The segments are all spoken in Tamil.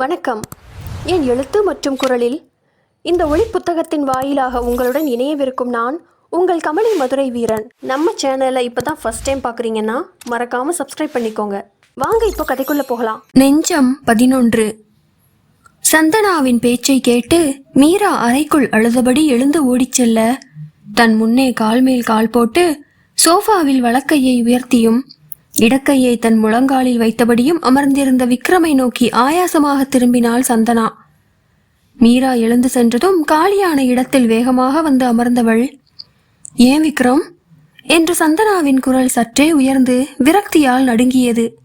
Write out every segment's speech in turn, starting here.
வணக்கம். என் எழுத்து மற்றும் குரலில் இந்த ஒளி புத்தகத்தின் வாயிலாக உங்களுடன் இணையவிருக்கும் நான் உங்கள் கமலி மதுரை வீரன். நம்ம சேனலை இப்போ தான் ஃபர்ஸ்ட் டைம் பார்க்குறீங்கன்னா மறக்காமல் சப்ஸ்கிரைப் பண்ணிக்கோங்க. வாங்க இப்போ கதைக்குள்ளே போகலாம். நெஞ்சம் பதினொன்று. சந்தனாவின் பேச்சை கேட்டு மீரா அறைக்குள் அழுதபடி எழுந்து ஓடிச் செல்ல தன் முன்னே கால் மேல் கால் போட்டு சோஃபாவில் வழக்கையை உயர்த்தியும் இடக்கையை தன் முழங்காலில் வைத்தபடியும் அமர்ந்திருந்த விக்ரமை நோக்கி ஆயாசமாக திரும்பினாள் சந்தனா. மீரா எழுந்து சென்றதும் காலியான இடத்தில் வேகமாக வந்து அமர்ந்தவள் ஏன் விக்ரம் என்று சந்தனாவின் குரல் சற்றே உயர்ந்து விரக்தியால் நடுங்கியது.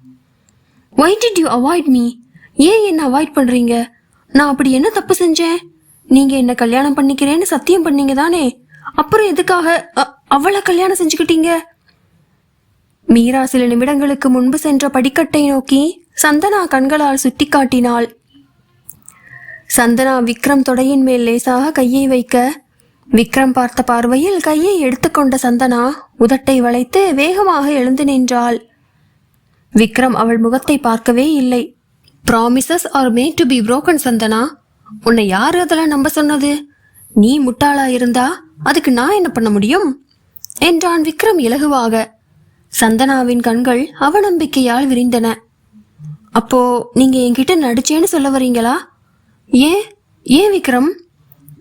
Why did you avoid me ஏன் என்ன அவாய்ட் பண்றீங்க? நான் அப்படி என்ன தப்பு செஞ்சேன்? நீங்க என்ன கல்யாணம் பண்ணிக்கிறேன்னு சத்தியம் பண்ணீங்க தானே? அப்புறம் எதுக்காக அ- அவளை கல்யாணம் செஞ்சுக்கிட்டீங்க? மீரா சில நிமிடங்களுக்கு முன்பு சென்ற படிக்கட்டை நோக்கி சந்தனா கண்களால் சுட்டிக்காட்டினாள். சந்தனா விக்ரம் தொடையின் மேல் லேசாக கையை வைக்க விக்ரம் பார்த்த பார்வையில் கையை எடுத்துக்கொண்ட சந்தனா உதட்டை வளைத்து வேகமாக எழுந்து நின்றாள். விக்ரம் அவள் முகத்தை பார்க்கவே இல்லை. Promises are made to be broken Santhana. உன்னை யார் அதெல்லாம் நம்ப சொன்னது? நீ முட்டாளா இருந்தா அதுக்கு நான் என்ன பண்ண முடியும்? என்றான் விக்ரம் இலகுவாக. சந்தனாவின் கண்கள் அவநம்பிக்கையால் விரிந்தன. அப்போ நீங்க என்கிட்ட நடிச்சேன்னு சொல்ல வரீங்களா ஏன்? ஏன் விக்ரம்?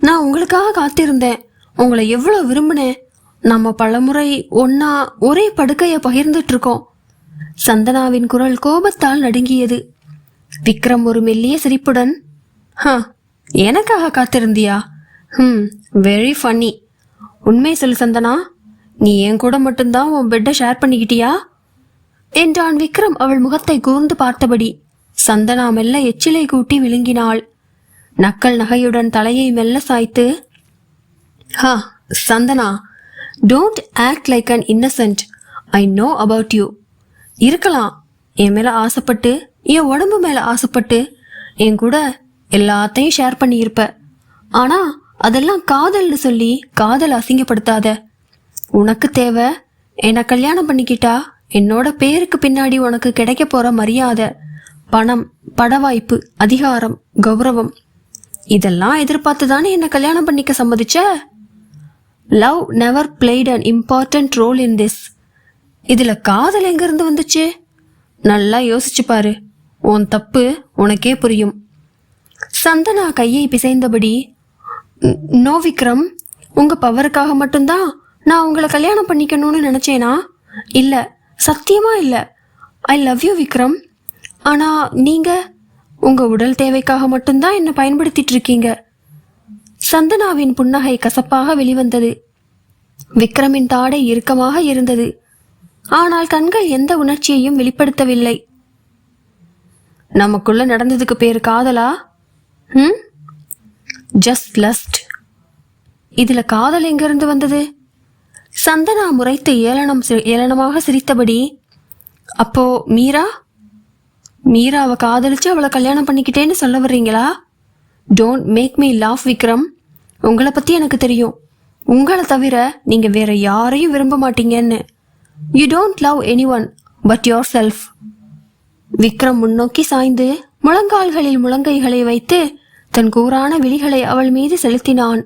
நான் உங்களுக்காக காத்திருந்தேன். உங்களை எவ்வளோ விரும்பினேன். நம்ம பலமுறை ஒன்னா ஒரே படுக்கையை பகிர்ந்துட்டு இருக்கோம் சந்தனாவின் குரல் கோபத்தால் நடுங்கியது. விக்ரம் ஒரு மெல்லிய சிரிப்புடன் ஹ எனக்காக காத்திருந்தியா? ம் வெரி ஃபன்னி உண்மை சொல்லு சந்தனா. நீ என் கூட மட்டும்தான் உன் பெட்டை ஷேர் பண்ணிக்கிட்டியா? என்றான் விக்ரம் அவள் முகத்தை கூர்ந்து பார்த்தபடி. சந்தனா மெல்ல எச்சிலை கூட்டி விழுங்கினாள். நக்கல் நகையுடன் தலையை மெல்ல சாய்த்து ஹா Santhana don't act like an innocent I know about you இருக்கலாம். என் மேல ஆசைப்பட்டு என் உடம்பு மேல ஆசைப்பட்டு என் கூட எல்லாத்தையும் ஷேர் பண்ணியிருப்ப. ஆனா அதெல்லாம் காதல்னு சொல்லி காதல் அசிங்கப்படுத்தாத. உனக்கு தேவை? என்னை கல்யாணம் பண்ணிக்கிட்டா? என்னோட பேருக்கு பின்னாடி உனக்கு கிடைக்க போற மரியாதை பணம் படவாய்ப்பு அதிகாரம் கௌரவம் இதெல்லாம் எதிர்பார்த்து தானே என்னை கல்யாணம் பண்ணிக்க சம்மதிச்ச? Love never played an important role in this இதில் காதல் எங்கேருந்து வந்துச்சு? நல்லா யோசிச்சு பாரு. உன் தப்பு உனக்கே புரியும். சந்தனா கையை பிசைந்தபடி நோ விக்ரம் உங்கள் பவருக்காக மட்டும்தான் நான் உங்களை கல்யாணம் பண்ணிக்கணும்னு நினச்சேனா? இல்லை. சத்தியமாக இல்லை. I love you Vikram. ஆனால் நீங்கள் உங்கள் உடல் தேவைக்காக மட்டும்தான் என்னை பயன்படுத்திட்டு இருக்கீங்க. சந்தனாவின் புன்னகை கசப்பாக வெளிவந்தது. விக்ரமின் தாடை இறுக்கமாக இருந்தது. ஆனால் கண்கள் எந்த உணர்ச்சியையும் வெளிப்படுத்தவில்லை. நமக்குள்ள நடந்ததுக்கு பேர் காதலா? ம் ஜஸ்ட் லஸ்ட் இதுல காதல் எங்கிருந்து வந்தது? சந்தனா முறைத்து ஏளனம் சி- ஏளனமாக சிரித்தபடி அப்போ மீரா? மீரா அவள் காதலிச்சு அவளை கல்யாணம் பண்ணிக்கிட்டேன்னு சொல்ல வர்றீங்களா? Don't make me laugh Vikram. உங்களை பத்தி எனக்கு தெரியும். உங்களை தவிர நீங்க வேற யாரையும் விரும்ப மாட்டீங்கன்னு. You don't love anyone but yourself Vikram முன்னோக்கி சாய்ந்து முழங்கால்களில் முழங்கைகளை வைத்து தன் கூரான விழிகளை அவள் மீது செலுத்தினான்.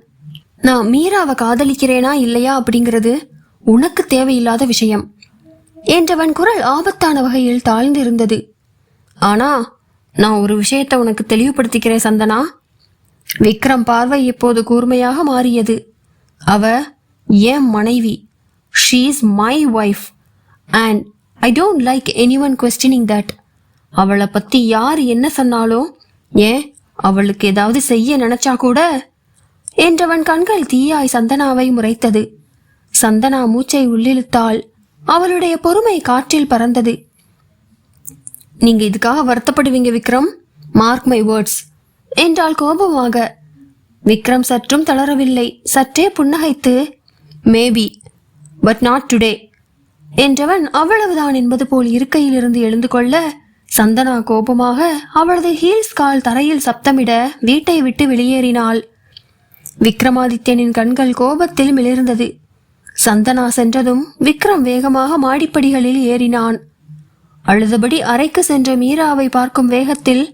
நான் மீராவை காதலிக்கிறேனா இல்லையா அப்படிங்கிறது உனக்கு தேவையில்லாத விஷயம். என்றவன் குரல் ஆபத்தான வகையில் தாழ்ந்து இருந்தது ஆனா நான் ஒரு விஷயத்தை உனக்கு தெளிவுபடுத்திக்கிறேன் சந்தனா. விக்ரம் பார்வை இப்போது கூர்மையாக மாறியது. அவ என் மனைவி. She's my wife and I don't like anyone questioning that அவளை பத்தி யார் என்ன சொன்னாலும் ஏன் அவளுக்கு ஏதாவது செய்ய நினைச்சா கூட என்றவன் கண்கள் தீயாய் சந்தனாவை முறைத்தது. சந்தனா மூச்சை உள்ளிழுத்தாள். அவளுடைய பொறுமை காற்றில் பறந்தது. நீங்க இதுக்காக வருத்தப்படுவீங்க விக்ரம். மார்க் மை வேர்ட்ஸ் என்றால் கோபமாக. விக்ரம் சற்றும் தளரவில்லை. சற்றே புன்னகைத்து மேபி பட் நாட் டுடே என்றவன் அவ்வளவுதான் என்பது போல் இருக்கையிலிருந்து எழுந்து கொள்ள சந்தனா கோபமாக அவளது ஹீல்ஸ் கால் தரையில் சப்தமிட வீட்டை விட்டு வெளியேறினாள். விக்ரமாதித்யனின் கண்கள் கோபத்தில் மிளிர்ந்தது. சந்தனா சென்றதும் விக்ரம் வேகமாக மாடிப்படிகளில் ஏறினான். அழுதபடி அறைக்கு சென்ற மீராவை பார்க்கும் வேகத்தில்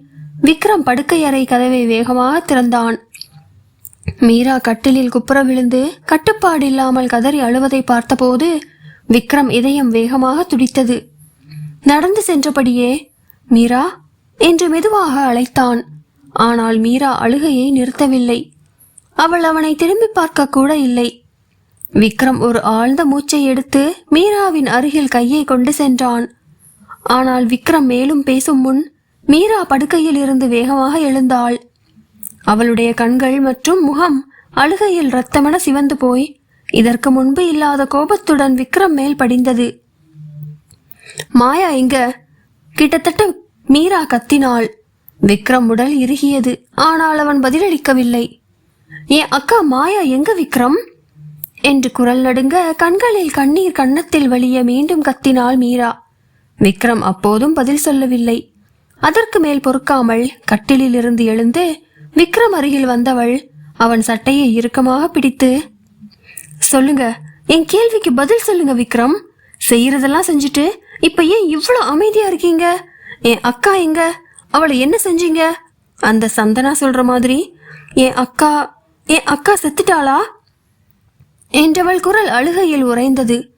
விக்ரம் படுக்கை அறை கதவை வேகமாக திறந்தான். மீரா கட்டிலில் குப்புற விழுந்து கட்டுப்பாடு இல்லாமல் கதறி அழுவதை பார்த்தபோது விக்ரம் இதயம் வேகமாக துடித்தது. நடந்து சென்றபடியே மீரா என்று மெதுவாக அழைத்தான். ஆனால் மீரா அழுகையை நிறுத்தவில்லை. அவள் அவனை திரும்பி பார்க்க கூட இல்லை. விக்ரம் ஒரு ஆழ்ந்த மூச்சை எடுத்து மீராவின் அருகில் கையை கொண்டு சென்றான். ஆனால் விக்ரம் மேலும் பேசும் முன் மீரா படுக்கையில் இருந்து வேகமாக எழுந்தாள். அவளுடைய கண்கள் மற்றும் முகம் அழுகையில் ரத்தமென சிவந்து போய் இதற்கு முன்பு இல்லாத கோபத்துடன் விக்ரம் மேல் படிந்தது. மாயா இங்க. கிட்டத்தட்ட மீரா கத்தினாள். விக்ரம் உடல் இறுகியது. ஆனால் அவன் பதிலளிக்கவில்லை. என் அக்கா மாயா எங்க விக்ரம்? என்று குரல் நடுங்க கண்களில் கண்ணீர் கன்னத்தில் வழிய மீண்டும் கத்தினாள் மீரா. விக்ரம் அப்போதும் பதில் சொல்லவில்லை. அதற்கு மேல் பொறுக்காமல் கட்டிலில் இருந்து எழுந்து விக்ரம் அருகில் வந்தவள் அவன் சட்டையை இறுக்கமாக பிடித்து சொல்லுங்க என் கேள்விக்கு பதில் சொல்லுங்க விக்ரம். செய்யறதெல்லாம் செஞ்சுட்டு இப்ப ஏன் இவ்வளோ அமைதியா இருக்கீங்க? என் அக்கா எங்க? அவளை என்ன செஞ்சீங்க? அந்த சந்தனா சொல்ற மாதிரி என் அக்கா என் அக்கா செத்துட்டாளா? என்றவள் குரல் அழுகையில் உறைந்தது.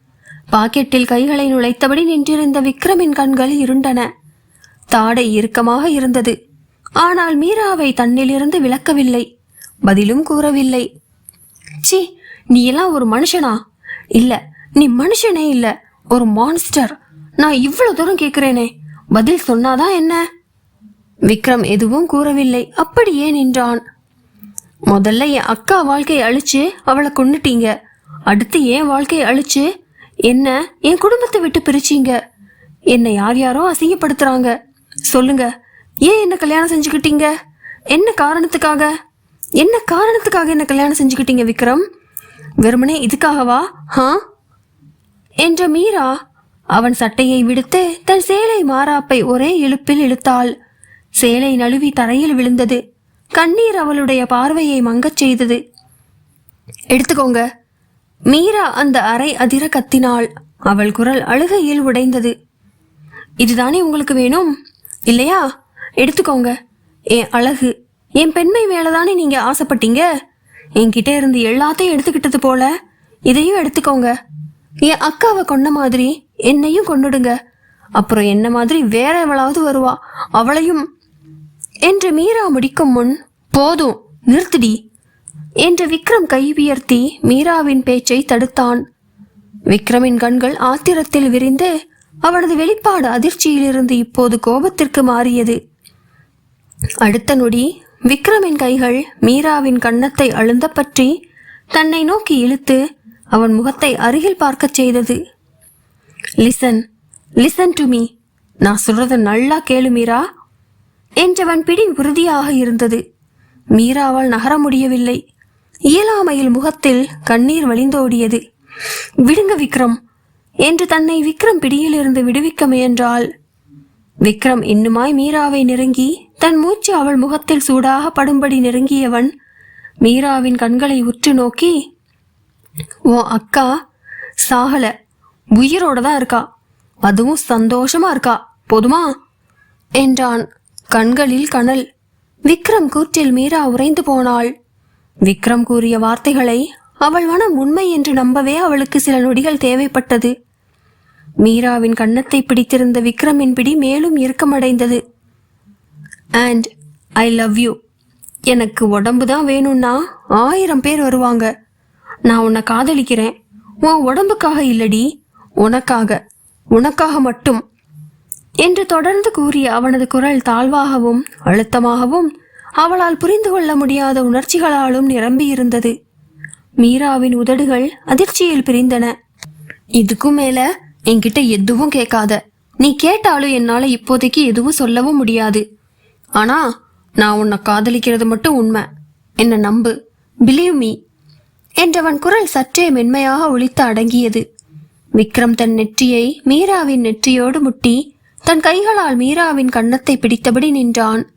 பாக்கெட்டில் கைகளை நுழைத்தபடி நின்றிருந்த விக்ரமின் கண்கள் இருண்டன. தாடை இறுக்கமாக இருந்தது. ஆனால் மீராவை தன்னிலிருந்து விலக்கவில்லை. பதிலும் கூறவில்லை. சி நீ எல்லாம் ஒரு மனுஷனா? இல்ல நீ மனுஷனே இல்ல ஒரு மான்ஸ்டர். நான் இவ்வளவு தூரம் கேக்குறேனே பதில் சொன்னாதான் என்ன? விக்ரம் எதுவும் கூறவில்லை. அப்படியே நின்றான். முதல்ல என் அக்கா வாழ்க்கையை அழிச்சு அவளை கொன்னுட்டீங்க. அடுத்து என் வாழ்க்கையை அழிச்சு என்ன என் குடும்பத்தை விட்டு பிரிச்சீங்க. என்னை யார் யாரோ அசிங்கப்படுத்துறாங்க. சொல்லுங்க ஏன் என்ன கல்யாணம் செஞ்சுக்கிட்டீங்க? என்ன காரணத்துக்காக? என்ன காரணத்துக்காக என்ன கல்யாணம் செஞ்சுக்கிட்டீங்க விக்ரம்? வெறுமனே இதுக்காகவா? ஹா? என்ற மீரா அவன் சட்டையை விடுத்து தன் சேலை மாறாப்பை ஒரே இழுப்பில் இழுத்தாள். சேலை நழுவி தரையில் விழுந்தது. கண்ணீர் அவளுடைய பார்வையை மங்கச் செய்தது. எடுத்துக்கோங்க. மீரா அந்த அறை அதிர கத்தினாள். அவள் குரல் அழுகையில் உடைந்தது. இதுதானே உங்களுக்கு வேணும்? இல்லையா? எடுத்துக்கோங்க. என் அழகு. என் பெண்மை மேலதானே நீங்க ஆசைப்பட்டீங்க? என்கிட்ட இருந்து எல்லாத்தையும் எடுத்துக்கிட்டது போல இதையும் எடுத்துக்கோங்க. என் அக்காவை கொன்ன மாதிரி என்னையும் கொண்டுடுங்க அப்புறம் என்ன மாதிரி வேற எவளாவது வருவா? அவளையும் என்று மீரா முடிக்கும் முன் போதும் நிறுத்துடி என்று விக்ரம் கை உயர்த்தி மீராவின் பேச்சை தடுத்தான். விக்ரமின் கண்கள் ஆத்திரத்தில் விரிந்து அவனது வெளிப்பாடு அதிர்ச்சியிலிருந்து இப்போது கோபத்திற்கு மாறியது. அடுத்த நொடி விக்ரமின் கைகள் மீராவின் கன்னத்தை அழுந்த பற்றி தன்னை நோக்கி இழுத்து அவன் முகத்தை அருகில் பார்க்கச் செய்தது. Listen listen to me. நான் சொல்றத நல்லா கேளு மீரா. என்றவன் பிடி உறுதியாக இருந்தது. மீராவால் நகர முடியவில்லை. இயலாமையில் முகத்தில் கண்ணீர் வழிந்தோடியது. விடுங்க விக்ரம். என்று தன்னை விக்ரம் பிடியிலிருந்து விடுவிக்க முயன்றாள். விக்ரம் இன்னுமாய் மீராவை நெருங்கி தன் மூச்சு அவள் முகத்தில் சூடாக படும்படி நெருங்கியவன் மீராவின் கண்களை உற்று நோக்கி ஓ அக்கா சாகல. உயிரோட தான் இருக்கா. அதுவும் சந்தோஷமா இருக்கா. போதுமா? என்றான். கண்களில் கனல். விக்ரம் கூற்றில் மீரா உறைந்து போனாள். விக்ரம் கூறிய வார்த்தைகளை அவள் மனம் உண்மை என்று நம்பவே அவளுக்கு சில நொடிகள் தேவைப்பட்டது. மீராவின் கன்னத்தை பிடித்திருந்த விக்ரமின் பிடி மேலும் இறுக்கமடைந்தது. அண்ட் ஐ லவ் யூ எனக்கு உடம்பு தான் வேணும்னா ஆயிரம் பேர் வருவாங்க. நான் உன்னை காதலிக்கிறேன். உன் உடம்புக்காக இல்லடி. உனக்காக. உனக்காக மட்டும். என்று தொடர்ந்து கூறிய அவனது குரல் தாழ்வாகவும் அழுத்தமாகவும் அவளால் புரிந்து கொள்ள முடியாத உணர்ச்சிகளாலும் நிரம்பியிருந்தது. மீராவின் உதடுகள் அதிர்ச்சியில் பிரிந்தன. இதுக்கும் மேல என்கிட்ட எதுவும் கேட்காத. நீ கேட்டாலும் என்னால இப்போதைக்கு எதுவும் சொல்லவும் முடியாது. ஆனா நான் உன்னை காதலிக்கிறது மட்டும் உண்மை. என்ன நம்பு. பிலீவ் மீ என்றவன் குரல் சற்றே மென்மையாக ஒழித்து அடங்கியது. விக்ரம் தன் நெற்றியை மீராவின் நெற்றியோடு முட்டி தன் கைகளால் மீராவின் கன்னத்தை பிடித்தபடி நின்றான்.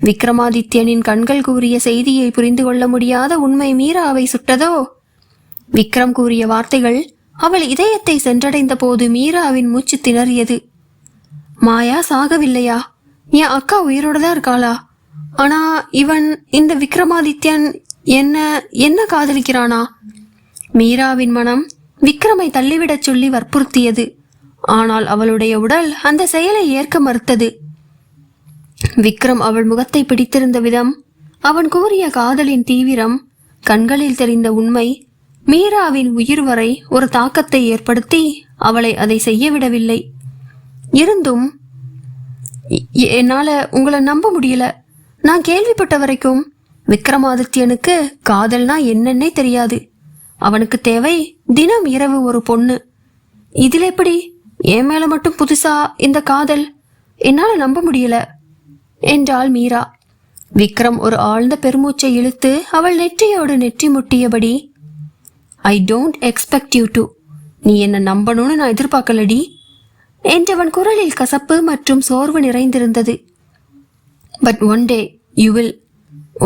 விக்ரமாதித்யனின் கண்கள் கூறிய செய்தியை புரிந்து கொள்ள முடியாத உண்மை மீராவை சுட்டதோ? விக்ரம் கூறிய வார்த்தைகள் அவள் இதயத்தை சென்றடைந்த போது மீராவின் மூச்சு திணறியது. மாயா சாகவில்லையா? என் அக்கா உயிரோட தான் இருக்காளா? ஆனா இவன் இந்த விக்ரமாதித்யன் என்ன என்ன காதலிக்கிறானா? மீராவின் மனம் விக்ரமை தள்ளிவிடச் சொல்லி வற்புறுத்தியது. ஆனால் அவளுடைய உடல் அந்த செயலை ஏற்க மறுத்தது. விக்ரம் அவள் முகத்தை பிடித்திருந்த விதம் அவன் கூறிய காதலின் தீவிரம் கண்களில் தெரிந்த உண்மை மீராவின் உயிர் வரை ஒரு தாக்கத்தை ஏற்படுத்தி அவளை அதை செய்ய விடவில்லை இருந்தும் எ- என்னால உங்களை நம்ப முடியல. நான் கேள்விப்பட்ட வரைக்கும் விக்ரமாதித்யனுக்கு காதல்னா என்னன்னே தெரியாது. அவனுக்கு தேவை தினம் இரவு ஒரு பொண்ணு. இதில் எப்படி என் மேல மட்டும் புதுசா இந்த காதல் என்னால நம்ப முடியல என்றாள் மீரா. விக்ரம் ஒரு ஆழ்ந்த பெருமூச்சை இழுத்து அவள் நெற்றியோடு நெற்றி முட்டியபடி I don't expect you to நீ என்ன நம்பணும்னு நான் எதிர்பார்க்கலடி என்றவன் குரலில் கசப்பு மற்றும் சோர்வு நிறைந்திருந்தது. But one day you will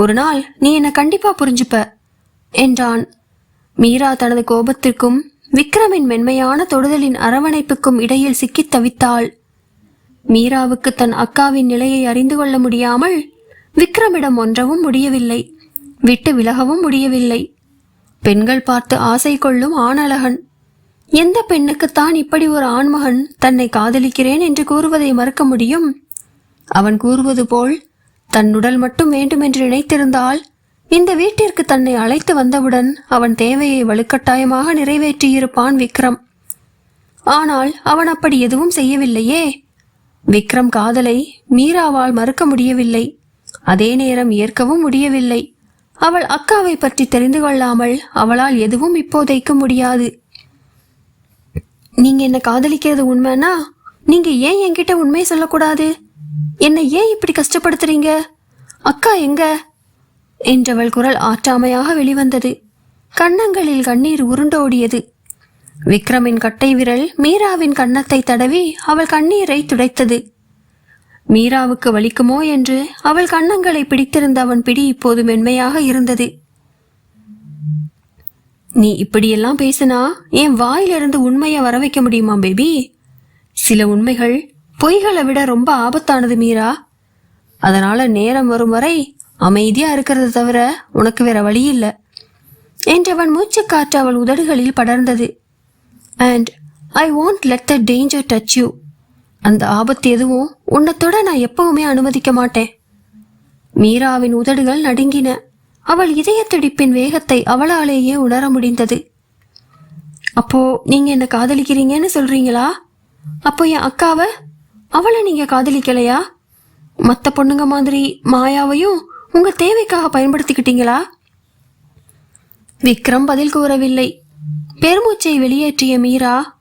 ஒரு நாள் நீ என்னை கண்டிப்பா புரிஞ்சுப்ப என்றான். மீரா தனது கோபத்திற்கும் விக்ரமின் மென்மையான தொடுதலின் அரவணைப்புக்கும் இடையில் சிக்கித் தவித்தாள். மீராவுக்கு தன் அக்காவின் நிலையை அறிந்து கொள்ள முடியாமல் விக்ரமிடம் ஒன்றவும் முடியவில்லை. விட்டு விலகவும் முடியவில்லை. பெண்கள் பார்த்து ஆசை கொள்ளும் ஆணழகன். எந்த பெண்ணுக்குத்தான் இப்படி ஒரு ஆண்மகன் தன்னை காதலிக்கிறேன் என்று கூறுவதை மறுக்க முடியும்? அவன் கூறுவது போல் தன் உடல் மட்டும் வேண்டுமென்று நினைத்திருந்தால் இந்த வீட்டிற்கு தன்னை அழைத்து வந்தவுடன் அவன் தேவையை வலுக்கட்டாயமாக நிறைவேற்றியிருப்பான் விக்ரம். ஆனால் அவன் அப்படி எதுவும் செய்யவில்லையே. விக்ரம் காதலை மீராவால் மறுக்க முடியவில்லை. அதே நேரம் ஏற்கவும் முடியவில்லை. அவள் அக்காவை பற்றி தெரிந்து கொள்ளாமல் அவளால் எதுவும் இப்போதைக்கு முடியாது. நீங்க என்ன காதலிக்கிறது உண்மைனா? நீங்க ஏன் என்கிட்ட உண்மையை சொல்லக்கூடாது? என்னை ஏன் இப்படி கஷ்டப்படுத்துறீங்க? அக்கா எங்க? என்றவள் குரல் ஆற்றாமையாக வெளிவந்தது. கன்னங்களில் கண்ணீர் உருண்டோடியது. விக்ரமின் கட்டை விரல் மீராவின் கன்னத்தை தடவி அவள் கண்ணீரை துடைத்தது. மீராவுக்கு வலிக்குமோ என்று அவள் கன்னங்களை பிடித்திருந்த அவன் பிடி இப்போது மென்மையாக இருந்தது. நீ இப்படியெல்லாம் பேசினா என் வாயிலிருந்து உண்மையை வர வைக்க முடியுமா பேபி? சில உண்மைகள் பொய்களை விட ரொம்ப ஆபத்தானது மீரா. அதனால நேரம் வரும் வரை அமைதியா இருக்கிறத தவிர உனக்கு வேற வழி இல்லை. என்றவன் மூச்சுக்காற்று அவள் உதடுகளில் படர்ந்தது. And I won't let the danger touch you அந்த ஆபத்து எதுவும் உன்னை தொட நான் எப்பவுமே அனுமதிக்க மாட்டேன். மீராவின் உதடுகள் நடுங்கின. அவள் இதய துடிப்பின் வேகத்தை அவளாலேயே உணர முடிந்தது. அப்போ நீங்க என்ன காதலிக்கிறீங்கன்னு சொல்றீங்களா? அப்போ என் அக்காவை? அவளை நீங்க காதலிக்கலையா? மற்ற பொண்ணுங்க மாதிரி மாயாவையும் உங்க தேவைக்காக பயன்படுத்திக்கிட்டீங்களா? விக்ரம் பதில் கூறவில்லை. பெருமூச்சை வெளியேற்றிய மீரா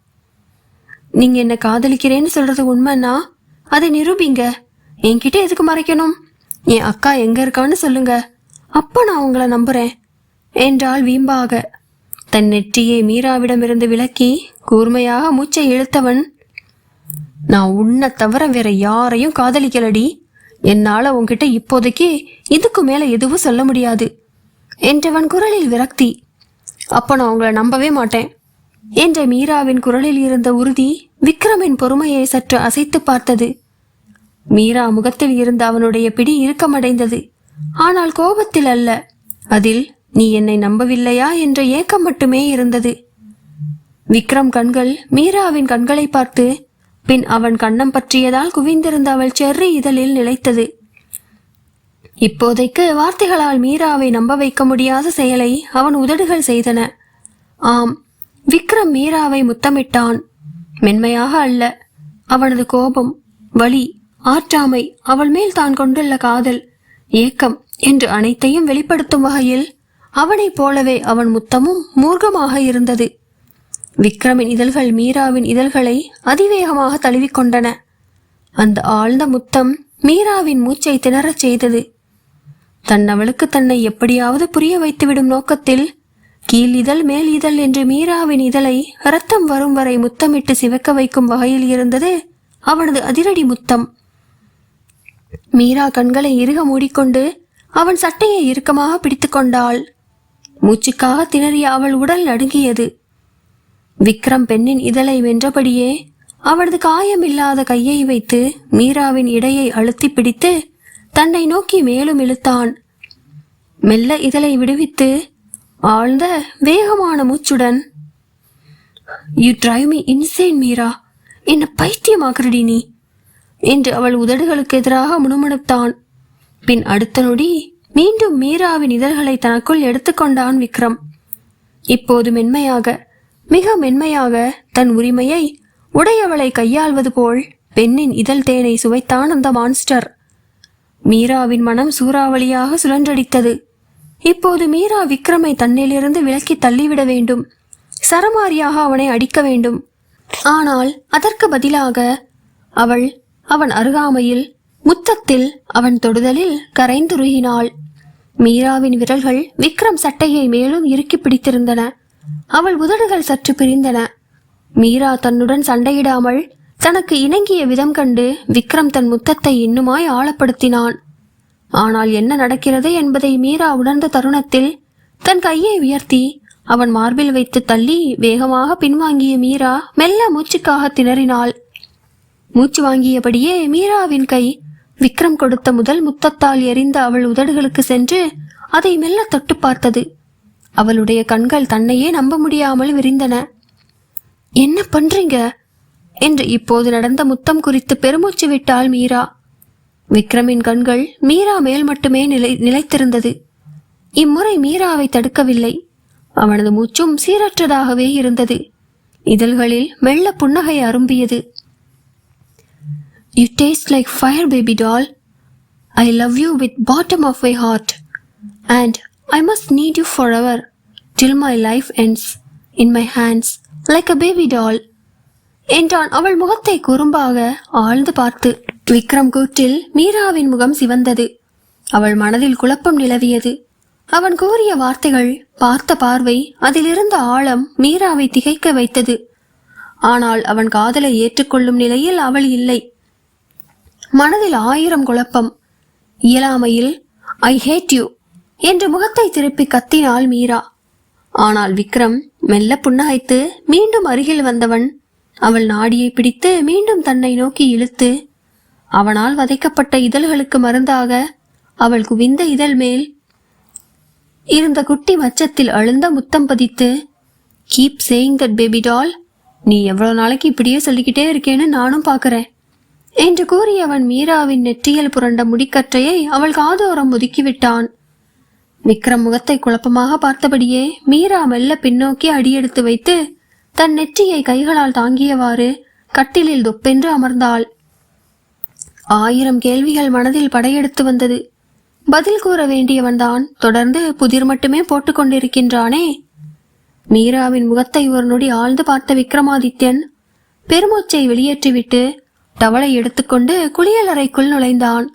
நீங்க என்ன காதலிக்கிறேன்னு சொல்றது உண்மைன்னா அதை நிரூபிங்க. என்கிட்ட எதுக்கு மறைக்கணும்? என் அக்கா எங்க இருக்கான்னு சொல்லுங்க. அப்ப நான் உங்களை நம்புறேன் என்றாள் வீம்பாக. தன் நெற்றியை மீராவிடமிருந்து விலக்கி கூர்மையாக மூச்சை இழுத்தவன் நான் உன்னை தவிர வேற யாரையும் காதலிக்கலடி. என்னால உன்கிட்ட இப்போதைக்கு இதுக்கு மேல எதுவும் சொல்ல முடியாது என்றவன் குரலில் விரக்தி. அப்ப நான் உங்களை நம்பவே மாட்டேன் என்ற மீராவின் குரலில் இருந்த உறுதி விக்ரமின் பொறுமையை சற்று அசைத்து பார்த்தது. மீரா முகத்தில் இருந்த அவனுடைய பிடி இறுக்கமடைந்தது. ஆனால் கோபத்தில் அல்ல அதில் நீ என்னை நம்பவில்லையா? என்ற ஏக்கம் மட்டுமே இருந்தது. விக்ரம் கண்கள் மீராவின் கண்களை பார்த்து பின் அவன் கண்ணம் பற்றியதால் குவிந்திருந்த அவள் செர்ரி இதழில் நிலைத்தது. இப்போதைக்கு வார்த்தைகளால் மீராவை நம்ப வைக்க முடியாத செயலை அவன் உதடுகள் செய்தன. ஆம் விக்ரம் மீராவை முத்தமிட்டான். மென்மையாக அல்ல அவனது கோபம் வலி ஆற்றாமை அவள் மேல் தான் கொண்டுள்ள காதல் ஏக்கம் என்று அனைத்தையும் வெளிப்படுத்தும் வகையில் அவனைப் போலவே அவன் முத்தமும் மூர்க்கமாக இருந்தது. விக்ரமின் இதழ்கள் மீராவின் இதழ்களை அதிவேகமாக தழுவிக்கொண்டன. அந்த ஆழ்ந்த முத்தம் மீராவின் மூச்சை திணறச் செய்தது. தன் அவளுக்கு தன்னை எப்படியாவது புரிய வைத்துவிடும் நோக்கத்தில் கீழ் இதழ் மேல் இதழ் என்று மீராவின் இதழை ரத்தம் வரும் வரை முத்தமிட்டு சிவக்க வைக்கும் வகையில் இருந்தது அவனது அதிரடி முத்தம். மீரா கண்களை இறுக மூடிக்கொண்டு அவன் சட்டையை இறுக்கமாக பிடித்துக்கொண்டாள் மூச்சுக்காக திணறிய அவள் உடல் நடுங்கியது. விக்ரம் பெண்ணின் இதழை வென்றபடியே அவளது காயமில்லாத கையை வைத்து மீராவின் இடையை அழுத்தி பிடித்து தன்னை நோக்கி மேலும் இழுத்தான். மெல்ல இதழை விடுவித்து ஆழ்ந்த வேகமான மூச்சுடன் you drive me insane Meera என்ன பைத்தியமாக்குறடி நீ? என்று அவள் உதடுகளுக்கு எதிராக முணுமுணுத்தான். பின் அடுத்த நொடி மீண்டும் மீராவின் இதழ்களை தனக்குள் எடுத்துக்கொண்டான் விக்ரம். இப்போது மென்மையாக மிக மென்மையாக தன் உரிமையை உடையவளை கையாள்வது போல் பெண்ணின் இதழ் தேனை சுவைத்தான் அந்த மான்ஸ்டர். மீராவின் மனம் சூறாவளியாக சுழன்றடித்தது. இப்போது மீரா விக்ரமை தன்னிலிருந்து விலக்கி தள்ளிவிட வேண்டும். சரமாரியாக அவனை அடிக்க வேண்டும். ஆனால் அதற்கு பதிலாக அவள் அவன் அருகாமையில் முத்தத்தில் அவன் தொடுதலில் கரைந்துருகினாள். மீராவின் விரல்கள் விக்ரம் சட்டையை மேலும் இறுக்கி பிடித்திருந்தன. அவள் உதடுகள் சற்று பிரிந்தன. மீரா தன்னுடன் சண்டையிடாமல் தனக்கு இணங்கிய விதம் கண்டு விக்ரம் தன் முத்தத்தை இன்னுமாய் ஆழப்படுத்தினான். ஆனால் என்ன நடக்கிறது? என்பதை மீரா உணர்ந்த தருணத்தில் தன் கையை உயர்த்தி அவன் மார்பில் வைத்து தள்ளி வேகமாக பின்வாங்கிய மீரா மெல்ல மூச்சுக்காக திணறினாள். மூச்சு வாங்கியபடியே மீராவின் கை விக்ரம் கொடுத்த முதல் முத்தத்தால் எரிந்த அவள் உதடுகளுக்கு சென்று அதை மெல்ல தொட்டு பார்த்தது. அவளுடைய கண்கள் தன்னையே நம்ப முடியாமல் விரிந்தன. என்ன பண்றீங்க? என்று இப்போது நடந்த முத்தம் குறித்து பெருமூச்சு விட்டாள் மீரா. விக்ரமின் கண்கள் மீரா மேல் மட்டுமே நிலை நிலைத்திருந்தது. இம்முறை மீராவை தடுக்கவில்லை. அவனது மூச்சும் சீரற்றதாகவே இருந்தது. இதழ்களில் மெல்ல புன்னகை அரும்பியது. You taste like fire baby doll I love you with bottom of my heart and I must need you forever till my life ends in my hands like a baby doll என்றான் அவள் முகத்தை குறும்பாக ஆழ்ந்து பார்த்து. விக்ரம் கூற்றில் மீராவின் முகம் சிவந்தது. அவள் மனதில் குழப்பம் நிலவியது. அவன் கூறிய வார்த்தைகள் பார்த்த பார்வை அதிலிருந்த ஆழம் மீராவை திகைக்க வைத்தது. ஆனால் அவன் காதலை ஏற்றுக்கொள்ளும் நிலையில் அவள் இல்லை. மனதில் ஆயிரம் குழப்பம். இயலாமையில் ஐ ஹேட் யூ என்று முகத்தை திருப்பி கத்தினாள் மீரா. ஆனால் விக்ரம் மெல்ல புன்னகைத்து மீண்டும் அருகில் வந்தவன் அவள் நாடியை பிடித்து மீண்டும் தன்னை நோக்கி இழுத்து அவனால் வதைக்கப்பட்ட இதழ்களுக்கு மருந்தாக அவள் குவிந்த இதழ் மேல் இருந்த குட்டி மச்சத்தில் அழுந்த முத்தம் பதித்து keep saying that baby doll நீ எவ்வளோ நாளைக்கு இப்படியே சொல்லிக்கிட்டே இருக்கேன்னு நானும் பார்க்கறேன் என்று கூறி அவன் மீராவின் நெற்றியில் புரண்ட முடிக்கற்றையை அவள் காதோரம் ஒதுக்கிவிட்டான் விக்ரம் முகத்தை குழப்பமாக பார்த்தபடியே மீரா மெல்ல பின்னோக்கி அடியெடுத்து வைத்து தன் நெற்றியை கைகளால் தாங்கியவாறு கட்டிலில் தொப்பென்று அமர்ந்தாள். ஆயிரம் கேள்விகள் மனதில் படையெடுத்து வந்தது. பதில் கூற வேண்டியவன்தான் தொடர்ந்து புதிர் மட்டுமே போட்டுக்கொண்டிருக்கின்றானே மீராவின் முகத்தை ஒரு நொடி ஆழ்ந்து பார்த்த விக்ரமாதித்யன் பெருமூச்சை வெளியேற்றிவிட்டு டவளை எடுத்துக்கொண்டு குளியலறைக்குள் நுழைந்தான்.